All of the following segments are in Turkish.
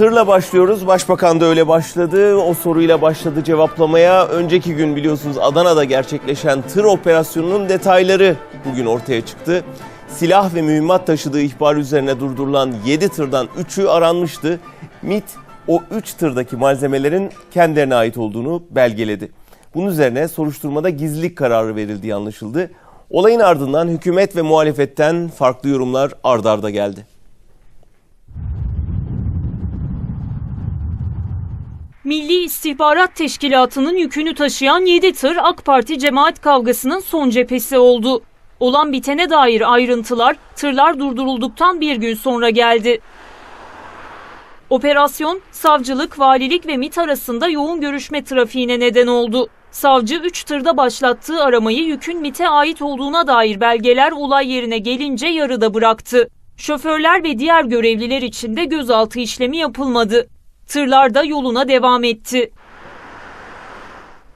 Tırla başlıyoruz. Başbakan da öyle başladı. O soruyla başladı cevaplamaya. Önceki gün biliyorsunuz Adana'da gerçekleşen tır operasyonunun detayları bugün ortaya çıktı. Silah ve mühimmat taşıdığı ihbar üzerine durdurulan 7 tırdan 3'ü aranmıştı. MIT o 3 tırdaki malzemelerin kendilerine ait olduğunu belgeledi. Bunun üzerine soruşturmada gizlilik kararı verildiği anlaşıldı. Olayın ardından hükümet ve muhalefetten farklı yorumlar ard arda geldi. Milli İstihbarat Teşkilatı'nın yükünü taşıyan 7 tır AK Parti cemaat kavgasının son cephesi oldu. Olan bitene dair ayrıntılar tırlar durdurulduktan bir gün sonra geldi. Operasyon, savcılık, valilik ve MİT arasında yoğun görüşme trafiğine neden oldu. Savcı 3 tırda başlattığı aramayı yükün MİT'e ait olduğuna dair belgeler olay yerine gelince yarıda bıraktı. Şoförler ve diğer görevliler için de gözaltı işlemi yapılmadı. Tırlar da yoluna devam etti.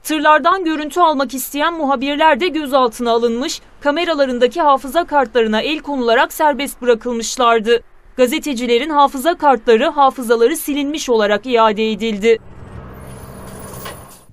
Tırlardan görüntü almak isteyen muhabirler de gözaltına alınmış, kameralarındaki hafıza kartlarına el konularak serbest bırakılmışlardı. Gazetecilerin hafıza kartları hafızaları silinmiş olarak iade edildi.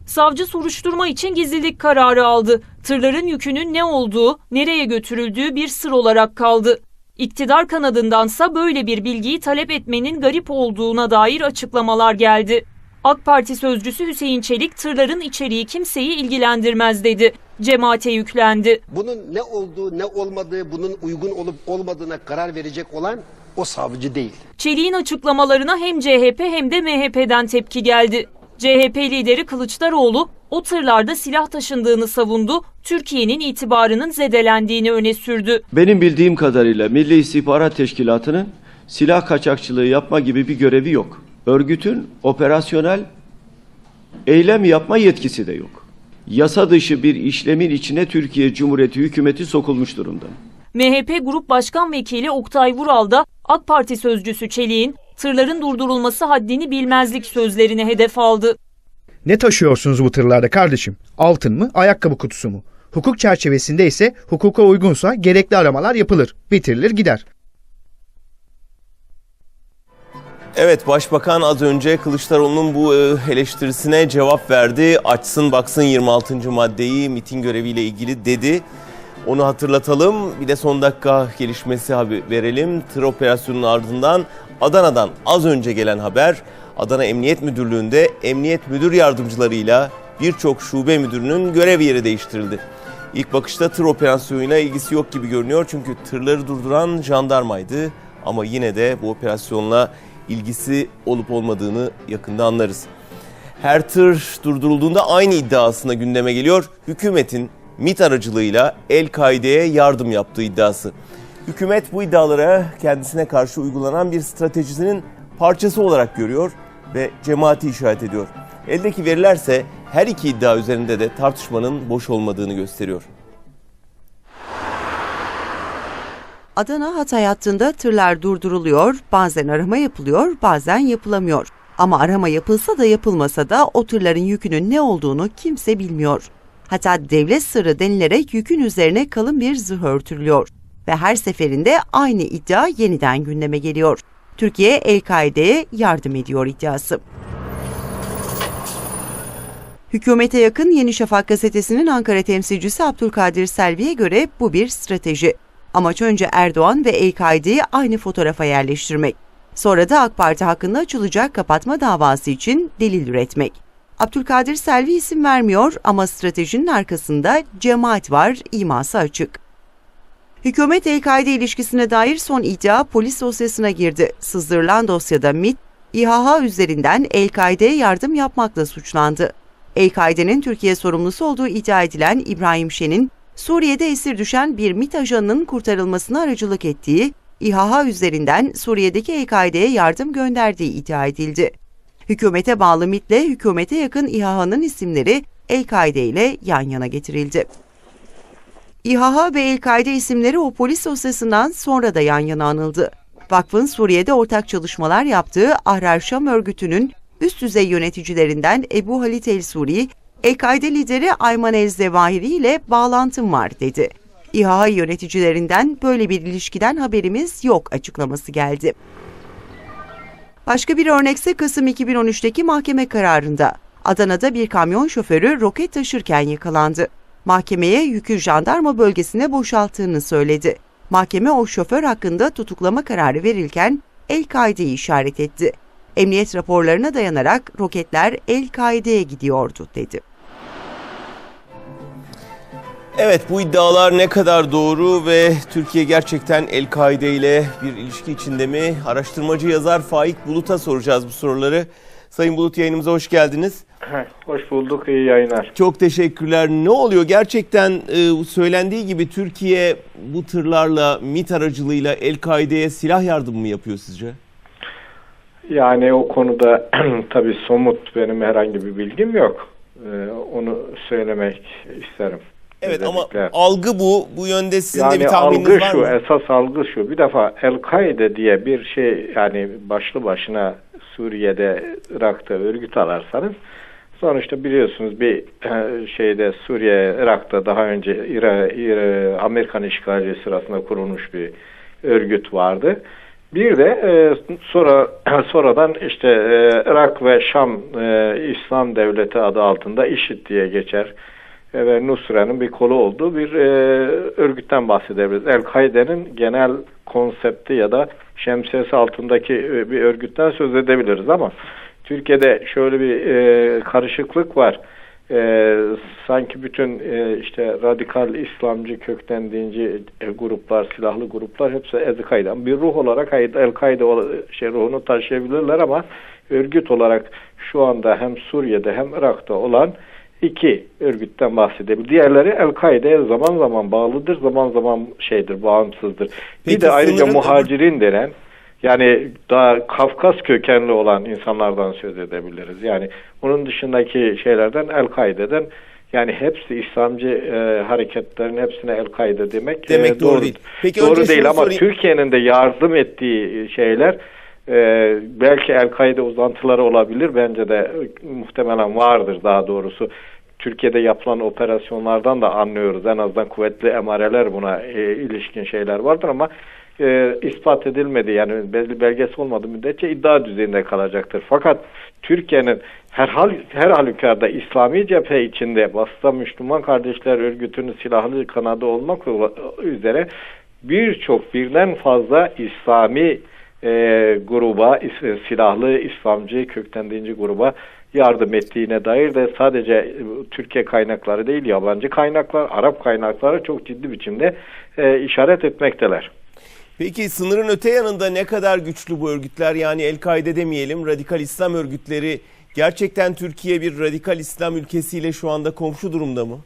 Savcı soruşturma için gizlilik kararı aldı. Tırların yükünün ne olduğu, nereye götürüldüğü bir sır olarak kaldı. İktidar kanadındansa böyle bir bilgiyi talep etmenin garip olduğuna dair açıklamalar geldi. AK Parti sözcüsü Hüseyin Çelik tırların içeriği kimseyi ilgilendirmez dedi. Cemaate yüklendi. Bunun ne olduğu ne olmadığı, bunun uygun olup olmadığına karar verecek olan o savcı değil. Çelik'in açıklamalarına hem CHP hem de MHP'den tepki geldi. CHP lideri Kılıçdaroğlu o tırlarda silah taşındığını savundu, Türkiye'nin itibarının zedelendiğini öne sürdü. Benim bildiğim kadarıyla Milli İstihbarat Teşkilatı'nın silah kaçakçılığı yapma gibi bir görevi yok. Örgütün operasyonel eylem yapma yetkisi de yok. Yasa dışı bir işlemin içine Türkiye Cumhuriyeti hükümeti sokulmuş durumda. MHP Grup Başkan Vekili Oktay Vural da AK Parti sözcüsü Çelik'in tırların durdurulması haddini bilmezlik sözlerini hedef aldı. Ne taşıyorsunuz bu tırlarda kardeşim? Altın mı, ayakkabı kutusu mu? Hukuk çerçevesinde ise hukuka uygunsa gerekli aramalar yapılır, bitirilir gider. Evet Başbakan az önce Kılıçdaroğlu'nun bu e, eleştirisine cevap verdi. Açsın baksın 26. maddeyi miting göreviyle ilgili dedi. Onu hatırlatalım. Bir de son dakika gelişmesi haber verelim. Tır operasyonunun ardından Adana'dan az önce gelen haber Adana Emniyet Müdürlüğü'nde emniyet müdür yardımcılarıyla birçok şube müdürünün görev yeri değiştirildi. İlk bakışta tır operasyonuyla ilgisi yok gibi görünüyor çünkü tırları durduran jandarmaydı ama yine de bu operasyonla ilgisi olup olmadığını yakında anlarız. Her tır durdurulduğunda aynı iddia aslında gündeme geliyor. Hükümetin MİT aracılığıyla El-Kaide'ye yardım yaptığı iddiası. Hükümet bu iddialara kendisine karşı uygulanan bir stratejisinin parçası olarak görüyor ve cemaati işaret ediyor. Eldeki verilerse her iki iddia üzerinde de tartışmanın boş olmadığını gösteriyor. Adana Hatay hattında tırlar durduruluyor, bazen arama yapılıyor, bazen yapılamıyor. Ama arama yapılsa da yapılmasa da o tırların yükünün ne olduğunu kimse bilmiyor. Hatta devlet sırrı denilerek yükün üzerine kalın bir zırh örtülüyor. Ve her seferinde aynı iddia yeniden gündeme geliyor. Türkiye El-Kaide'ye yardım ediyor iddiası. Hükümete yakın Yeni Şafak gazetesinin Ankara temsilcisi Abdülkadir Selvi'ye göre bu bir strateji. Amaç önce Erdoğan ve El-Kaide'yi aynı fotoğrafa yerleştirmek. Sonra da AK Parti hakkında açılacak kapatma davası için delil üretmek. Abdülkadir Selvi isim vermiyor ama stratejinin arkasında cemaat var iması açık. Hükümet El-Kaide ilişkisine dair son iddia polis dosyasına girdi. Sızdırılan dosyada MİT, İHH üzerinden El-Kaide'ye yardım yapmakla suçlandı. El-Kaide'nin Türkiye sorumlusu olduğu iddia edilen İbrahim Şen'in Suriye'de esir düşen bir MİT ajanının kurtarılmasına aracılık ettiği, İHH üzerinden Suriye'deki El-Kaide'ye yardım gönderdiği iddia edildi. Hükümete bağlı MİT'le hükümete yakın İHH'nın isimleri El-Kaide ile yan yana getirildi. İHH ve El-Kaide isimleri o polis dosyasından sonra da yan yana anıldı. Vakfın Suriye'de ortak çalışmalar yaptığı Ahrar Şam örgütünün üst düzey yöneticilerinden Ebu Halit El-Suri, El-Kaide lideri Ayman El-Zevahiri ile bağlantım var dedi. İHH yöneticilerinden böyle bir ilişkiden haberimiz yok açıklaması geldi. Başka bir örnekse Kasım 2013'teki mahkeme kararında. Adana'da bir kamyon şoförü roket taşırken yakalandı. Mahkemeye yükü jandarma bölgesine boşalttığını söyledi. Mahkeme o şoför hakkında tutuklama kararı verirken El-Kaide'yi işaret etti. Emniyet raporlarına dayanarak roketler El-Kaide'ye gidiyordu dedi. Evet bu iddialar ne kadar doğru ve Türkiye gerçekten El-Kaide ile bir ilişki içinde mi? Araştırmacı yazar Faik Bulut'a soracağız bu soruları. Sayın Bulut yayınımıza hoş geldiniz. Hoş bulduk, iyi yayınlar. Çok teşekkürler. Ne oluyor? Gerçekten e, söylendiği gibi Türkiye bu tırlarla, MİT aracılığıyla El-Kaide'ye silah yardımı mı yapıyor sizce? Yani o konuda tabii somut benim herhangi bir bilgim yok. Ee, onu söylemek isterim. Evet ama Özellikle. algı bu. Bu yönde sizin de bir yani tahmininiz algı var şu, mı? esas algı şu. Bir defa El-Kaide diye bir şey yani başlı başına Suriye'de, Irak'ta örgüt alarsanız sonuçta biliyorsunuz bir e, şeyde Suriye, Irak'ta daha önce İra, İra- Amerikan işgali sırasında kurulmuş bir örgüt vardı. Bir de e, sonra sonradan işte e, Irak ve Şam e, İslam Devleti adı altında IŞİD diye geçer ve Nusra'nın bir kolu olduğu bir e, örgütten bahsedebiliriz. El-Kaide'nin genel konsepti ya da şemsiyesi altındaki e, bir örgütten söz edebiliriz ama Türkiye'de şöyle bir e, karışıklık var. E, sanki bütün e, işte radikal İslamcı kökten dinci e, gruplar, silahlı gruplar hepsi El-Kaide. Bir ruh olarak El-Kaide şey ruhunu taşıyabilirler ama örgüt olarak şu anda hem Suriye'de hem Irak'ta olan iki örgütten bahsedebilir. Diğerleri El-Kaide'ye zaman zaman bağlıdır, zaman zaman şeydir, bağımsızdır. Peki bir de ayrıca muhacirin denen yani daha Kafkas kökenli olan insanlardan söz edebiliriz. Yani onun dışındaki şeylerden El-Kaide'den yani hepsi İslamcı e, hareketlerin hepsine El-Kaide demek, Demek e, doğru değil. Peki doğru değil ama. Türkiye'nin de yardım ettiği şeyler e, belki El-Kaide uzantıları olabilir. Bence de e, muhtemelen vardır daha doğrusu. Türkiye'de yapılan operasyonlardan da anlıyoruz. En azından kuvvetli emareler buna e, ilişkin şeyler vardır ama e, ispat edilmedi. Yani belli belgesi olmadığı müddetçe iddia düzeyinde kalacaktır. Fakat Türkiye'nin her, hal, her halükarda İslami cephe içinde Basra Müslüman Kardeşler Örgütü'nün silahlı kanadı olmak üzere birçok birden fazla İslami e, gruba, is- silahlı İslamcı kökten dinci gruba yardım ettiğine dair de sadece e, Türkiye kaynakları değil yabancı kaynaklar, Arap kaynakları çok ciddi biçimde e, işaret etmekteler. Peki sınırın öte yanında ne kadar güçlü bu örgütler? Yani El-Kaide demeyelim, radikal İslam örgütleri gerçekten Türkiye bir radikal İslam ülkesiyle şu anda komşu durumda mı?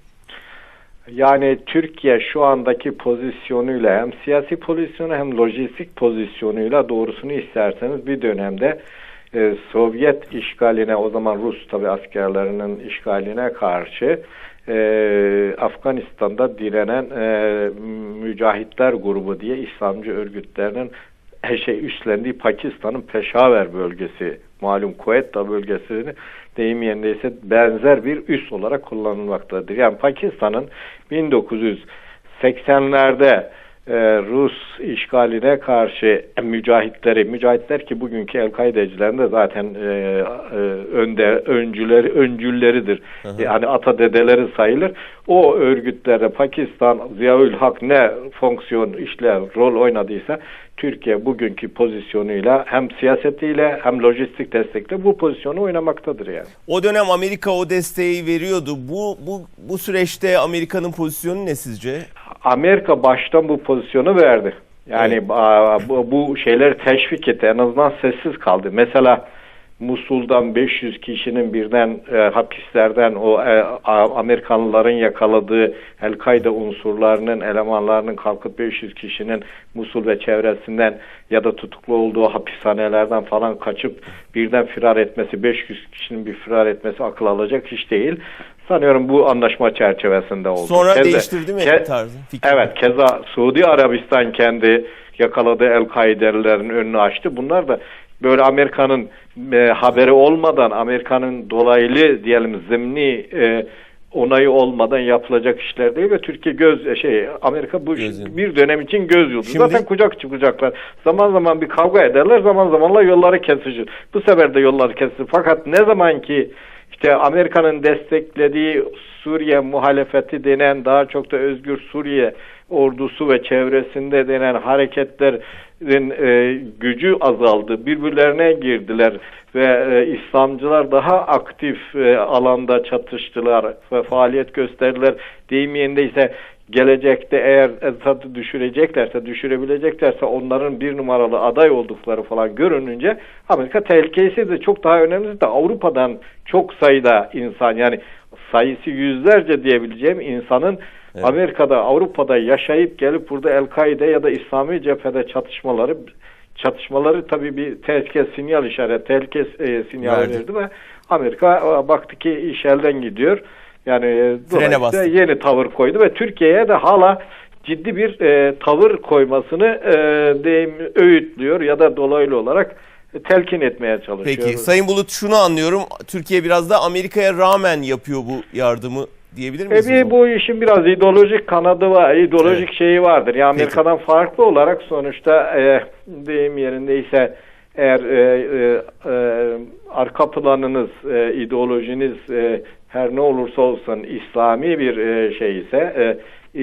Yani Türkiye şu andaki pozisyonuyla hem siyasi pozisyonu hem lojistik pozisyonuyla doğrusunu isterseniz bir dönemde e, Sovyet işgaline o zaman Rus tabi askerlerinin işgaline karşı e, Afganistan'da direnen e, mücahitler grubu diye İslamcı örgütlerinin e, şey üstlendiği Pakistan'ın Peşaver bölgesi malum Quetta bölgesini deyim yerindeyse benzer bir üs olarak kullanılmaktadır. Yani Pakistan'ın 1980'lerde e, Rus işgaline karşı mücahitleri, mücahitler ki bugünkü El-Kaidecilerin de zaten e, e, önde öncüleri, öncülleridir. Yani ata dedeleri sayılır. O örgütlerde Pakistan, Ziyaül Hak ne fonksiyon, işler, rol oynadıysa Türkiye bugünkü pozisyonuyla hem siyasetiyle hem lojistik destekle bu pozisyonu oynamaktadır yani. O dönem Amerika o desteği veriyordu. Bu bu bu süreçte Amerika'nın pozisyonu ne sizce? Amerika baştan bu pozisyonu verdi. Yani a, bu, bu şeyleri teşvik etti. En azından sessiz kaldı. Mesela Musul'dan 500 kişinin birden e, hapislerden o e, Amerikanlıların yakaladığı El-Kaide unsurlarının, elemanlarının kalkıp 500 kişinin Musul ve çevresinden ya da tutuklu olduğu hapishanelerden falan kaçıp birden firar etmesi, 500 kişinin bir firar etmesi akıl alacak iş değil. Sanıyorum bu anlaşma çerçevesinde oldu. Sonra Keza- değiştirdi mi ke- tarzı? fikrini? Evet, keza Suudi Arabistan kendi yakaladığı El-Kaidelilerin önünü açtı. Bunlar da böyle Amerika'nın e, haberi olmadan Amerika'nın dolaylı diyelim zimni e, onayı olmadan yapılacak işler değil ve Türkiye göz şey Amerika bu iş- Göz yumdu. bir dönem için göz yumdu. Şimdi- Zaten kucak çıkacaklar. Zaman zaman bir kavga ederler, zaman zamanla yolları kesişir. Bu sefer de yolları kesilir. Fakat ne zaman ki işte Amerika'nın desteklediği Suriye muhalefeti denen daha çok da Özgür Suriye ordusu ve çevresinde denen hareketlerin e, gücü azaldı. Birbirlerine girdiler ve e, İslamcılar daha aktif e, alanda çatıştılar ve faaliyet gösterdiler. Deyim yerinde ise gelecekte eğer Esad'ı düşüreceklerse, düşürebileceklerse onların bir numaralı aday oldukları falan görününce Amerika tehlikesi de çok daha önemli de Avrupa'dan çok sayıda insan yani sayısı yüzlerce diyebileceğim insanın Amerika'da, Avrupa'da yaşayıp gelip burada El-Kaide ya da İslami cephede çatışmaları çatışmaları tabii bir tehlike sinyal işaret, tehlike e, sinyal Verdi. verdi ve Amerika e, baktı ki iş elden gidiyor. Yani e, dolayısıyla bastı. yeni tavır koydu ve Türkiye'ye de hala ciddi bir e, tavır koymasını e, deyim, öğütlüyor ya da dolaylı olarak e, telkin etmeye çalışıyor. Peki Sayın Bulut şunu anlıyorum. Türkiye biraz da Amerika'ya rağmen yapıyor bu yardımı diyebilir miyiz? E bir bu işin biraz ideolojik kanadı var, ideolojik şeyi vardır. Yani Peki. Amerika'dan farklı olarak sonuçta e, deyim yerindeyse eğer e, e, e, arka planınız, e, ideolojiniz e, her ne olursa olsun İslami bir e, şey ise, e,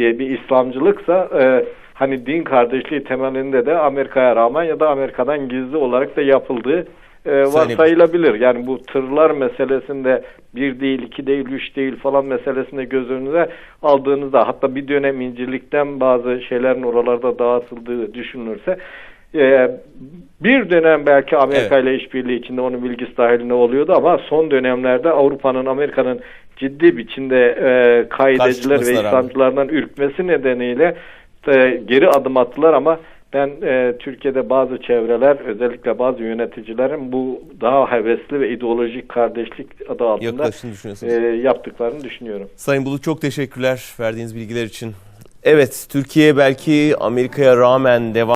e, bir İslamcılıksa e, hani din kardeşliği temelinde de Amerika'ya rağmen ya da Amerika'dan gizli olarak da yapıldığı e, varsayılabilir. Yani bu tırlar meselesinde bir değil, iki değil, üç değil falan meselesinde göz önüne aldığınızda hatta bir dönem incirlikten bazı şeylerin oralarda dağıtıldığı düşünülürse e, bir dönem belki Amerika ile işbirliği içinde onun bilgisi dahilinde oluyordu ama son dönemlerde Avrupa'nın Amerika'nın ciddi biçimde e, kaideciler ve. İslamcılardan ürkmesi nedeniyle e, geri adım attılar ama ben e, Türkiye'de bazı çevreler özellikle bazı yöneticilerin bu daha hevesli ve ideolojik kardeşlik adı altında e, yaptıklarını düşünüyorum. Sayın Bulut çok teşekkürler verdiğiniz bilgiler için. Evet Türkiye belki Amerika'ya rağmen devam